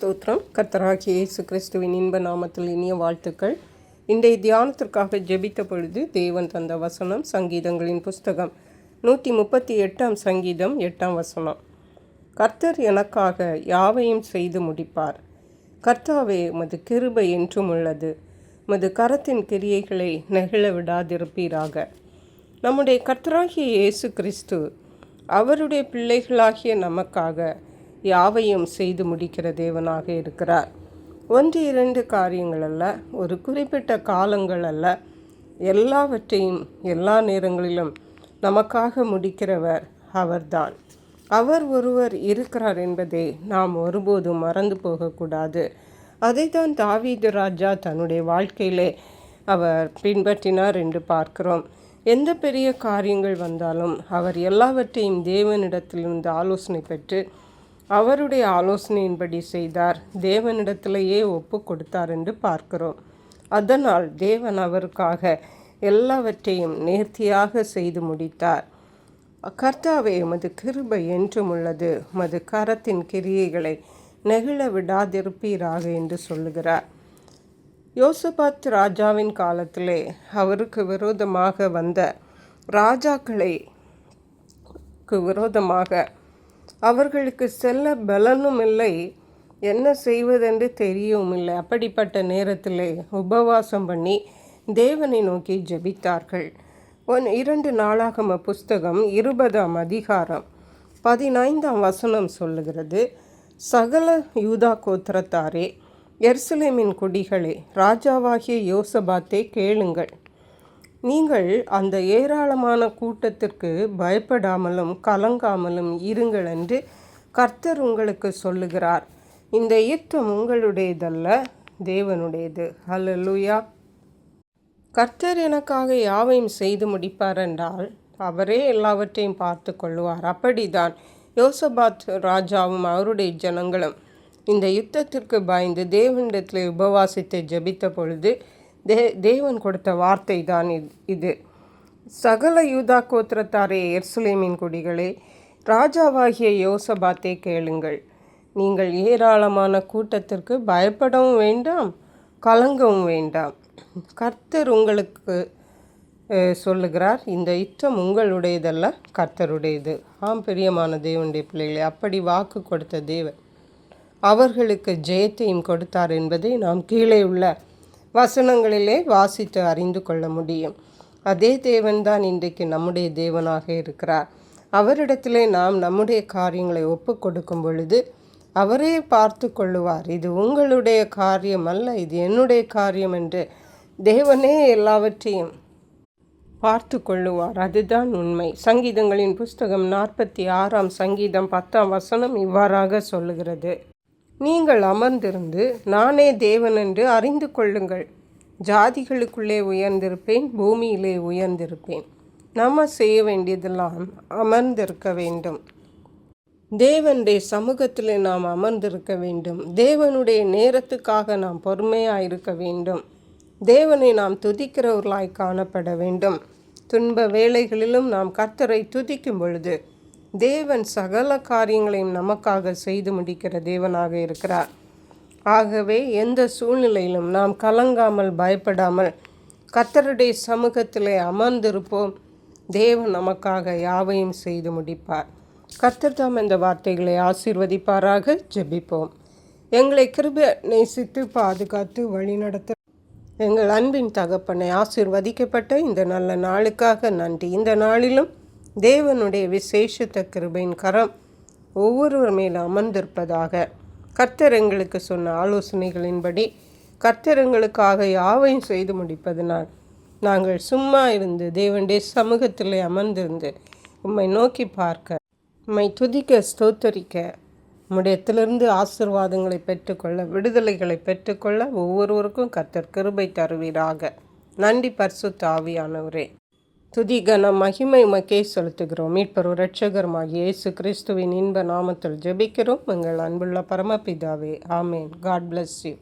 ஸ்தோத்திரம். கர்த்தராகிய இயேசு கிறிஸ்துவின் இன்ப நாமத்தில் இனிய வாழ்த்துக்கள். இன்றைய தியானத்திற்காக ஜெபித்த பொழுது தேவன் தந்த வசனம் சங்கீதங்களின் புஸ்தகம். நூற்றி முப்பத்தி எட்டாம் சங்கீதம் எட்டாம் வசனம். கர்த்தர் எனக்காக யாவையும் செய்து முடிப்பார். கர்த்தாவே மது கிருபை என்றும் உள்ளது. மது கரத்தின் கிரியைகளை நெகிழ விடாதிருப்பீராக. நம்முடைய கர்த்தராகிய இயேசு கிறிஸ்து அவருடைய பிள்ளைகளாகிய நமக்காக யாவையும் செய்து முடிக்கிற தேவனாக இருக்கிறார். ஒன்று இரண்டு காரியங்கள் அல்ல ஒரு குறிப்பிட்ட காலங்கள் அல்ல. எல்லாவற்றையும் எல்லா நேரங்களிலும் நமக்காக முடிக்கிறவர் அவர்தான். அவர் ஒருவர் இருக்கிறார் என்பதை நாம் ஒருபோதும் மறந்து போகக்கூடாது. அதை தான் தாவீது ராஜா தன்னுடைய வாழ்க்கையிலே அவர் பின்பற்றினார் என்று பார்க்கிறோம். எந்த பெரிய காரியங்கள் வந்தாலும் அவர் எல்லாவற்றையும் தேவனிடத்திலிருந்து ஆலோசனை பெற்று அவருடைய ஆலோசனையின்படி செய்தார். தேவனிடத்திலேயே ஒப்பு கொடுத்தார் என்று பார்க்கிறோம். அதனால் தேவன் அவருக்காக எல்லாவற்றையும் நேர்த்தியாக செய்து முடித்தார். கர்த்தாவே மது கிருபை என்றும் உள்ளது. மது கரத்தின் கிரியைகளை நெகிழ விடாதிருப்பீராக என்று சொல்லுகிறார். யோசபாத் ராஜாவின் காலத்திலே அவருக்கு விரோதமாக வந்த ராஜாக்களை விரோதமாக அவர்களுக்கு செல்ல பலனும் இல்லை. என்ன செய்வதென்று தெரியவும் இல்லை. அப்படிப்பட்ட நேரத்தில் உபவாசம் பண்ணி தேவனை நோக்கி ஜெபித்தார்கள். ஒன் இரண்டு நாளாகம புஸ்தகம் இருபதாம் அதிகாரம் பதினைந்தாம் வசனம் சொல்லுகிறது. சகல யூதா கோத்திரத்தாரே எர்சுலேமின் குடிகளே ராஜாவாகிய யோசபாத்தே கேளுங்கள். நீங்கள் அந்த ஏராளமான கூட்டத்திற்கு பயப்படாமலும் கலங்காமலும் இருங்கள் என்று கர்த்தர் உங்களுக்கு சொல்லுகிறார். இந்த யுத்தம் உங்களுடையதல்ல தேவனுடையது. ஹலலுயா கர்த்தர் எனக்காக யாவையும் செய்து முடிப்பார் என்றால் அவரே எல்லாவற்றையும் பார்த்து கொள்வார் அப்படிதான் யோசபாத் ராஜாவும் அவருடைய ஜனங்களும் இந்த யுத்தத்திற்கு பயந்து தேவனிடத்தில் உபவாசித்து ஜபித்த பொழுது தே தேவன் கொடுத்த வார்த்தை தான் இது. சகல யூதா கோத்திரத்தாரே எர்சுலேமின் குடிகளே ராஜாவாகிய யோசபாத்தை கேளுங்கள். நீங்கள் ஏராளமான கூட்டத்திற்கு பயப்படவும் வேண்டாம் கலங்கவும் வேண்டாம். கர்த்தர் உங்களுக்கு சொல்லுகிறார் இந்த யுத்தம் உங்களுடையதல்ல கர்த்தருடையது. ஆம் பிரியமான தேவனுடைய பிள்ளைகளை அப்படி வாக்கு கொடுத்த தேவன் அவர்களுக்கு ஜெயத்தையும் கொடுத்தார் என்பதை நாம் கீழே உள்ள வசனங்களிலே வாசித்து அறிந்து கொள்ள முடியும். அதே தேவன்தான் இன்றைக்கு நம்முடைய தேவனாக இருக்கிறார். அவரிடத்திலே நாம் நம்முடைய காரியங்களை ஒப்பு கொடுக்கும் பொழுது அவரே பார்த்து கொள்ளுவார். இது உங்களுடைய காரியம் அல்ல இது என்னுடைய காரியம் என்று தேவனே எல்லாவற்றையும் பார்த்து கொள்ளுவார். அதுதான் உண்மை. சங்கீதங்களின் புஸ்தகம் நாற்பத்தி ஆறாம் சங்கீதம் பத்தாம் வசனம் இவ்வாறாக சொல்லுகிறது. நீங்கள் அமர்ந்திருந்து நானே தேவன் என்று அறிந்து கொள்ளுங்கள். ஜாதிகளுக்குள்ளே உயர்ந்திருப்பேன் பூமியிலே உயர்ந்திருப்பேன். நம்ம செய்ய வேண்டியதெல்லாம் அமர்ந்திருக்க வேண்டும். தேவனுடைய சமூகத்தில் நாம் அமர்ந்திருக்க வேண்டும். தேவனுடைய நேரத்துக்காக நாம் பொறுமையாக இருக்க வேண்டும். தேவனை நாம் துதிக்கிறவர்களாய் காணப்பட வேண்டும். துன்ப வேலைகளிலும் நாம் கர்த்தரை துதிக்கும் பொழுது தேவன் சகல காரியங்களையும் நமக்காக செய்து முடிக்கிற தேவனாக இருக்கிறார். ஆகவே எந்த சூழ்நிலையிலும் நாம் கலங்காமல் பயப்படாமல் கத்தருடைய சமூகத்திலே அமர்ந்திருப்போம். தேவன் நமக்காக யாவையும் செய்து முடிப்பார். கர்த்தர் தாம் இந்த வார்த்தைகளை ஆசீர்வதிப்பாராக. ஜெபிப்போம். எங்களை கிருப நேசித்து பாதுகாத்து வழிநடத்த எங்கள் அன்பின் தகப்பனை ஆசிர்வதிக்கப்பட்ட இந்த நல்ல நாளுக்காக நன்றி. இந்த நாளிலும் தேவனுடைய விசேஷத்த கிருபையின் கரம் ஒவ்வொருவர் மேல் அமர்ந்திருப்பதாக கர்த்தர் எங்களுக்கு சொன்ன ஆலோசனைகளின்படி கர்த்தரங்களுக்காக யாவையும் செய்து முடிப்பதனால் நாங்கள் சும்மா இருந்து தேவனுடைய சமூகத்தில் அமர்ந்திருந்து உம்மை நோக்கி பார்க்க உம்மை துதிக்க ஸ்தோத்தரிக்க உம்முடையத்திலிருந்து ஆசிர்வாதங்களை பெற்றுக்கொள்ள விடுதலைகளை பெற்றுக்கொள்ள ஒவ்வொருவருக்கும் கர்த்தர் கிருபை தருவீராக. நன்றி பர்சு தாவியானவரே துதி கன மகிமை உமக்கே செலுத்துகிறோம். மீட்பர் ரட்சகருமாக இயேசு கிறிஸ்துவின் இன்ப நாமத்தில் ஜெபிக்கிறோம். எங்கள் அன்புள்ள பரமபிதாவே ஆமேன். God bless you